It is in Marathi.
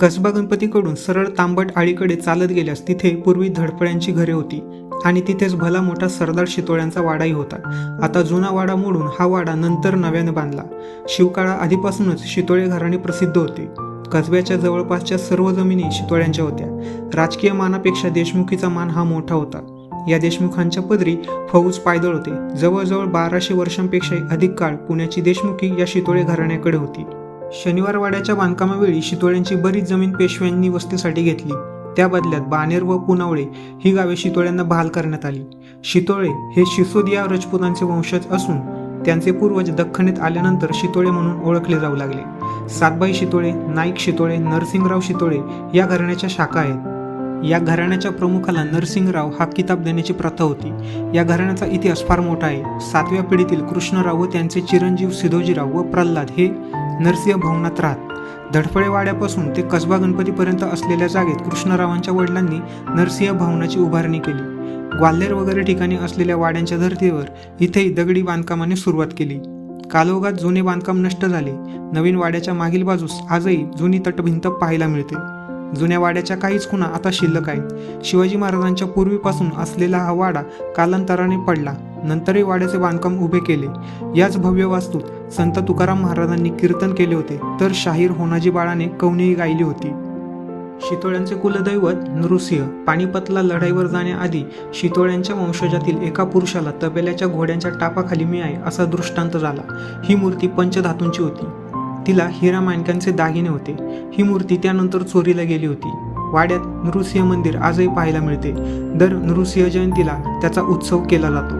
कसबा गणपतीकडून सरळ तांबट आळीकडे चालत गेल्यास तिथे पूर्वी धडपड्यांची घरे होती आणि तिथेच भला मोठा सरदार शितोळ्यांचा वाडाही होता. आता जुना वाडा मोडून हा वाडा नंतर नव्याने बांधला. शिवकाळा आधीपासूनच शितोळे घराणे प्रसिद्ध होते. कसब्याच्या जवळपासच्या सर्व जमिनी शितोळ्यांच्या होत्या. राजकीय मानापेक्षा देशमुखीचा मान हा मोठा होता. या देशमुखांच्या पदरी फौज पायदळ होते. जवळजवळ बाराशे वर्षांपेक्षाही अधिक काळ पुण्याची देशमुखी या शितोळे घराण्याकडे होती. शनिवारवाड्याच्या बांधकामावेळी शितोळ्यांची बरीच जमीन पेशव्यांनी वस्तीसाठी घेतली. त्या बदल्यात बानेर व पुनावळे ही गावे शितोळ्यांना बहाल करण्यात आली. शितोळे हे शिसोदिया रजपुतांचे वंशज असून त्यांचे पूर्वज दख्खनीत आल्यानंतर शितोळे म्हणून ओळखले जाऊ लागले. सातबाई शितोळे नाईक शितोळे नरसिंगराव शितोळे या घराण्याच्या शाखा आहेत. या घराण्याच्या प्रमुखाला नरसिंगराव हा किताब देण्याची प्रथा होती. या घराण्याचा इतिहास फार मोठा आहे. सातव्या पिढीतील कृष्णराव व त्यांचे चिरंजीव सिधोजीराव व प्रल्हाद हे नरसिंह भवनात राहत धडफळे वाड्यापासून ते कसबा गणपतीपर्यंत असलेल्या जागेत कृष्णरावांच्या वडिलांनी नरसिंह भवनाची उभारणी केली. ग्वाल्हेर वगैरे ठिकाणी असलेल्या वाड्यांच्या धर्तीवर इथेही दगडी बांधकामाने सुरुवात केली. कालोगात जुने बांधकाम नष्ट झाले. नवीन वाड्याच्या मागील बाजूस आजही जुनी तटभिंत पाहायला मिळते. जुन्या वाड्याच्या काहीच खुणा आता शिल्लक आहेत. शिवाजी महाराजांच्या पूर्वीपासून असलेला हा वाडा कालांतराने पडला. नंतरही वाड्याचे बांधकाम उभे केले. याच भव्य वास्तूत संत तुकाराम महाराजांनी कीर्तन केले होते तर शाहीर होनाजी बाळाने कवनीही गायली होती. शितोळ्यांचे कुलदैवत नृसिंह पानिपतला लढाईवर जाण्याआधी शितोळ्यांच्या वंशजातील एका पुरुषाला तबेल्याच्या घोड्यांच्या टापाखाली मिळाय असा दृष्टांत झाला. ही मूर्ती पंचधातूंची होती. तिला हिरा माणकांचे दागिने होते. ही मूर्ती त्यानंतर चोरीला गेली होती. वाड्यात नृसिंह मंदिर आजही पाहायला मिळते. दर नृसिंह जयंतीला त्याचा उत्सव केला जातो.